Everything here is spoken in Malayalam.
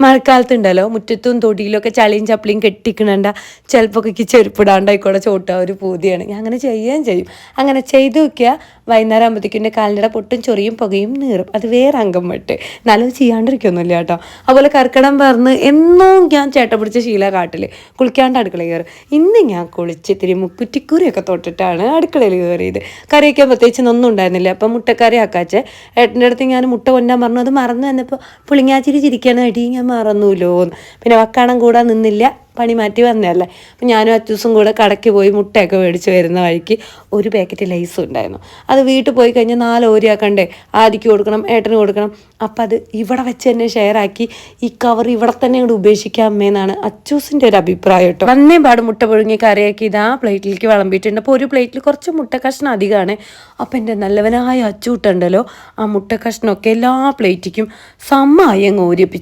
മഴക്കാലത്തുണ്ടല്ലോ മുറ്റത്തും തൊടിയിലൊക്കെ ചളിയും ചപ്പിളിയും കെട്ടിക്കണണ്ട ചിലപ്പോൾ ഒക്കെ ചെരുപ്പിടാണ്ടായിക്കോടെ ചോട്ടാ ഒരു പൂതിയാണ്. ഞാൻ അങ്ങനെ ചെയ്യുകയും ചെയ്യും. അങ്ങനെ ചെയ്തു നോക്കിയാൽ വൈകുന്നേരം ആകുമ്പോഴത്തേക്കും എന്റെ കാലിന്റെ പൊട്ടും ചൊറിയും പുകയും നീറും. അത് വേറെ അംഗം വിട്ട്. എന്നാലും ചെയ്യാണ്ടിരിക്കൊന്നുമില്ല കേട്ടോ. അതുപോലെ കർക്കിടം പറഞ്ഞ് എന്നും ഞാൻ ചേട്ട പിടിച്ച ശീല കാട്ടിൽ കുളിക്കാണ്ട് അടുക്കള കയറും. ഇന്ന് ഞാൻ കുളിച്ച് ഇത്തിരി മുക്കുറ്റിക്കുറിയൊക്കെ തൊട്ടിട്ടാണ് അടുക്കളയിൽ കയറിയത്. കറി വയ്ക്കാൻ പ്രത്യേകിച്ച് ഒന്നും ഉണ്ടായിരുന്നില്ല. അപ്പം മുട്ടക്കറി ആക്കാച്ചേ. ഏട്ടന്റെ അടുത്ത് ഞാൻ മുട്ട കൊണ്ടാൻ പറഞ്ഞു. അത് മറന്നു വന്നപ്പോൾ പുളിങ്ങാച്ചിരി ചിരിക്കണ അടി ഞാൻ മറന്നൂലോ പിന്നെ വക്കാണം കൂടാൻ നിന്നില്ല. പണി മാറ്റി വന്നതല്ലേ? അപ്പം ഞാനും അച്ചൂസും കൂടെ കടയ്ക്ക് പോയി മുട്ടയൊക്കെ മേടിച്ച് വരുന്ന വഴിക്ക് ഒരു പാക്കറ്റ് ലൈസ് ഉണ്ടായിരുന്നു. അത് വീട്ടിൽ പോയി കഴിഞ്ഞാൽ നാല് ഓരിയാക്കണ്ടേ? ആദിക്ക് കൊടുക്കണം ഏട്ടന് കൊടുക്കണം. അപ്പം അത് ഇവിടെ വെച്ച് തന്നെ ഷെയർ ആക്കി ഈ കവർ ഇവിടെ തന്നെ അങ്ങോട്ട് ഉപേക്ഷിക്കാമെന്നാണ് അച്ചൂസിന്റെ ഒരു അഭിപ്രായം കേട്ടോ. വന്നേ പാട് മുട്ട പുഴുങ്ങി കറിയാക്കി ഇത് ആ പ്ലേറ്റിലേക്ക് വിളമ്പിയിട്ടുണ്ട്. അപ്പോൾ ഒരു പ്ലേറ്റിൽ കുറച്ച് മുട്ട കഷ്ണം അധികമാണ്. അപ്പം എന്റെ നല്ലവനായ അച്ചൂട്ടുണ്ടല്ലോ ആ മുട്ട കഷ്ണമൊക്കെ എല്ലാ പ്ലേറ്റിക്കും സമ്മായി അങ്ങ് ഓരിപ്പിച്ചു